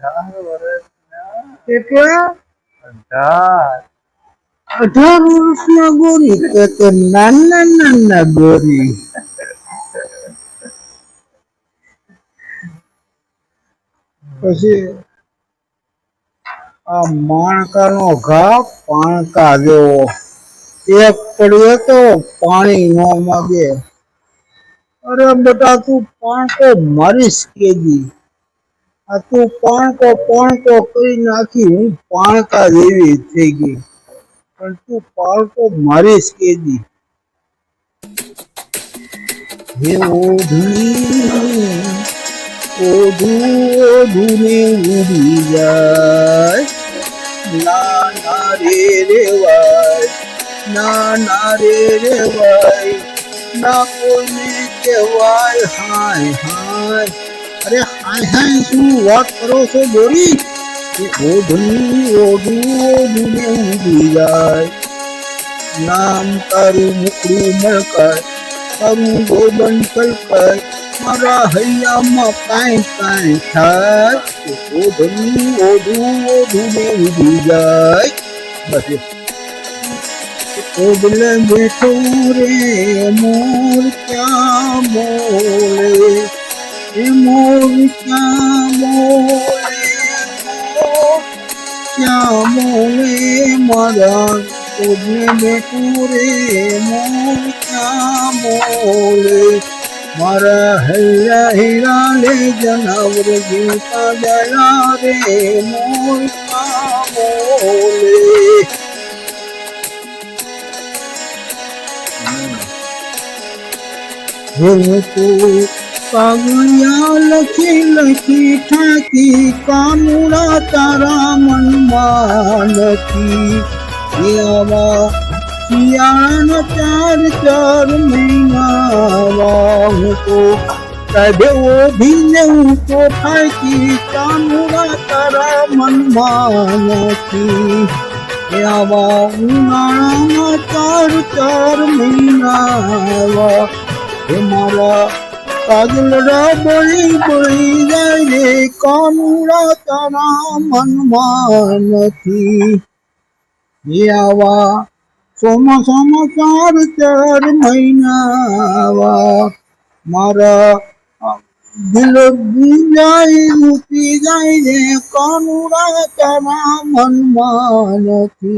અઢાર વર્ષના કેટલા અઢાર અઢાર વર્ષના ગોરી તો તો નાના નાના ગોરી પછી આ માણકાનો ઘા પાણકા જેવો એક પડ્યો તો પાણી નો માગે અરે બેટા તું પાણકો મારીશ કેજી આ તું પાણકો પાણકો કરી નાખી હું પાણકા જેવી થઈ ગઈ પણ તું પાળકો મારીશ કેજી હે ઓઢી ઓઢું ઓઢું ને ઉડી જાય ના ના રે રેવાય ના ના રે રેવાય ના કોઈને કહેવાય હાય હાય અરે હાય હાય શું વાત કરો છો ગોરી એ ઓઢણી ઓઢું ઓઢું ને ઉડી જાય નામ તારું મુકડું મળકાય તારું ગોબન છલકાય મારા હૈયામાં કાંઈ કાંઈ થાય એ ઓઢણી ઓઢું ઓઢું ને ઉડી જાય બસ એ. ઓઢલે બેઠો રે મોર ક્યાં બોલે એ મોર ક્યાં બોલે મોર હૈયા હીરા લે જનાવર જીવતા દયા રે મોર ક્યાં બોલે હું તો કાગળિયા લખી લખી ઠાકી કાનુડા તારા મનમાં નથી એ આવા શિયાળાના ચાર ચાર મહિના હું તો કાઢે ઓઢીને હું તો ઠાકી કાનુડા તારા મનમાં નથી એ આવા ઉનાળામાં ચાર ચાર મહિનાવા હે পাগলরা বই বই যায় রে কমরা তারা মনমানতি ইয়াওয়া সোম সোম চার চার মহিনাওয়া মারা, দিল বিলাই উঠি যায় রে কমরা তারা মনমানতি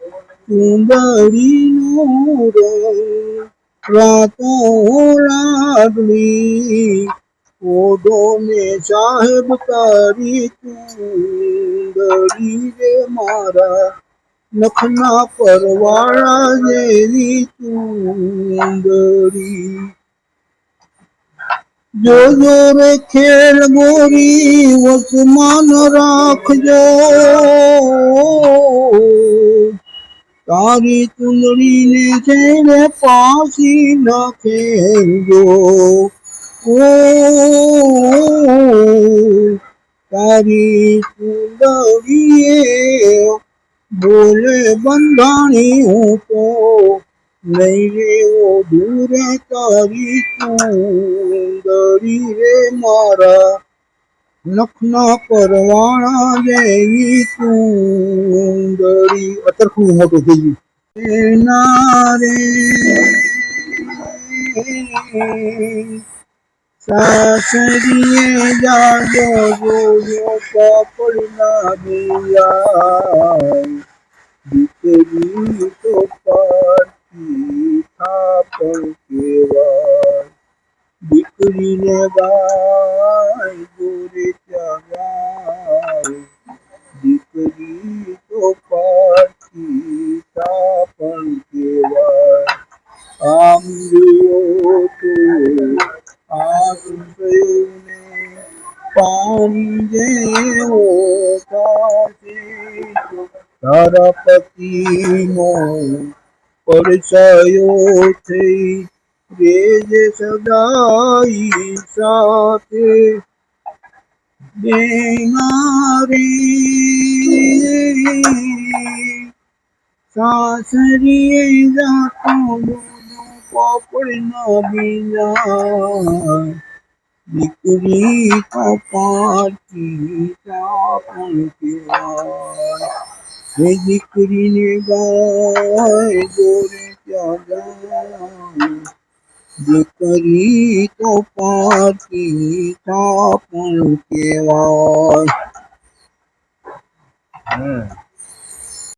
સુંદરીનો રંગ રાતો લાગણી ઓડો ને સાહેબ તારી સુંદરી રે મારા નખના પરવાળા જેવી સુંદરી જોજો રે ખેલ ગોરી વસમાન રાખજો તારી ચુંદડીને છેડે પાસી નાખે નાખેજો ઓ, તારી ચુંદડીએ બોલે બંધાણી હું તો નહીં રેવો દૂર તારી ચુંદડી રે મારા. નખના પરવાળા જેવી સુંદરી અત્યારે ખૂબ મોટું થઈ ગયું એના રે સાસરીએ જાજો જોયો પાપડ ના દિયા દીકરી તો પારકી થાપણ કેવાય દીકરીને ગાય દોરે ત્યાં ગાય દીકરી તો પારકી થાપણ કેવાય આમ જુઓ તો આગ ગયો ને પાણી જેવો કાઢે તારા પતિનો પરચાયો થઈ રેજ સદાઈ સાથે বেমারি। সাসরিয়ে যাকো দুনো কপড় না বিনা বিক্রি কপাটি চাপন কেয়া সে বিক্রি গায় গোরে চাগা દીકરી તો પાતી પણ કહેવાય